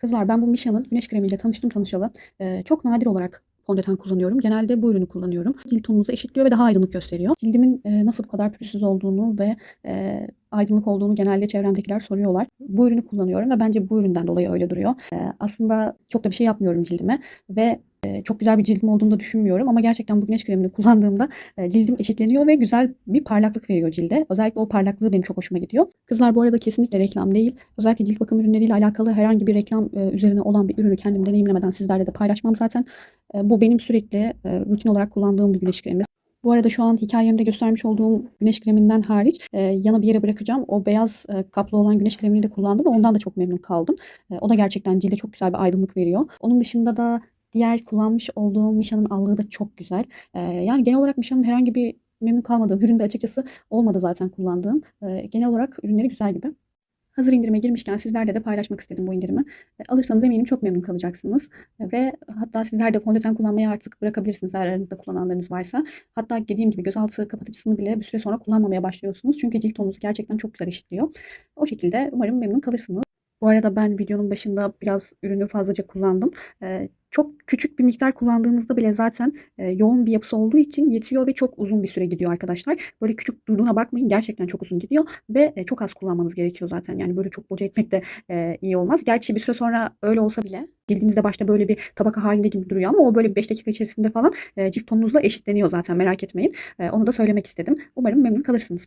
Kızlar ben bu Misha'nın güneş kremiyle tanıştım tanışalı. Ee, çok nadir olarak fondöten kullanıyorum. Genelde bu ürünü kullanıyorum. Cilt tonunuzu eşitliyor ve daha aydınlık gösteriyor. Cildimin e, nasıl bu kadar pürüzsüz olduğunu ve e, aydınlık olduğunu genelde çevremdekiler soruyorlar. Bu ürünü kullanıyorum ve bence bu üründen dolayı öyle duruyor. E, aslında çok da bir şey yapmıyorum cildime ve çok güzel bir cildim olduğunu da düşünmüyorum ama gerçekten bu güneş kremini kullandığımda e, cildim eşitleniyor ve güzel bir parlaklık veriyor cilde. Özellikle o parlaklığı benim çok hoşuma gidiyor. Kızlar bu arada kesinlikle reklam değil. Özellikle cilt bakım ürünleriyle alakalı herhangi bir reklam e, üzerine olan bir ürünü kendim deneyimlemeden sizlerle de paylaşmam zaten. E, bu benim sürekli rutin olarak kullandığım bir güneş kremi. Bu arada şu an hikayemde göstermiş olduğum güneş kreminden hariç e, yana bir yere bırakacağım. O beyaz e, kaplı olan güneş kremini de kullandım ve ondan da çok memnun kaldım. E, o da gerçekten cilde çok güzel bir aydınlık veriyor. Onun dışında da diğer kullanmış olduğum Misha'nın allığı da çok güzel. E, yani genel olarak Misha'nın herhangi bir memnun kalmadığım üründe açıkçası olmadı zaten kullandığım. E, genel olarak ürünleri güzel gibi. Hazır indirime girmişken sizlerle de paylaşmak istedim bu indirimi. E, Alırsanız eminim çok memnun kalacaksınız. E, Ve hatta sizler de fondöten kullanmayı artık bırakabilirsiniz eğer aranızda kullananlarınız varsa. Hatta dediğim gibi gözaltı kapatıcısını bile bir süre sonra kullanmamaya başlıyorsunuz. Çünkü cilt tonunuzu gerçekten çok güzel eşitliyor. O şekilde umarım memnun kalırsınız. Bu arada ben videonun başında biraz ürünü fazlaca kullandım. E, çok küçük bir miktar kullandığınızda bile zaten e, yoğun bir yapısı olduğu için yetiyor ve çok uzun bir süre gidiyor arkadaşlar. Böyle küçük durduğuna bakmayın gerçekten çok uzun gidiyor ve e, çok az kullanmanız gerekiyor zaten. Yani böyle çok boca etmek de e, iyi olmaz. Gerçi bir süre sonra öyle olsa bile cildinizde başta böyle bir tabaka halinde gibi duruyor ama o böyle 5 dakika içerisinde falan e, cilt tonunuzla eşitleniyor zaten merak etmeyin. E, onu da söylemek istedim. Umarım memnun kalırsınız.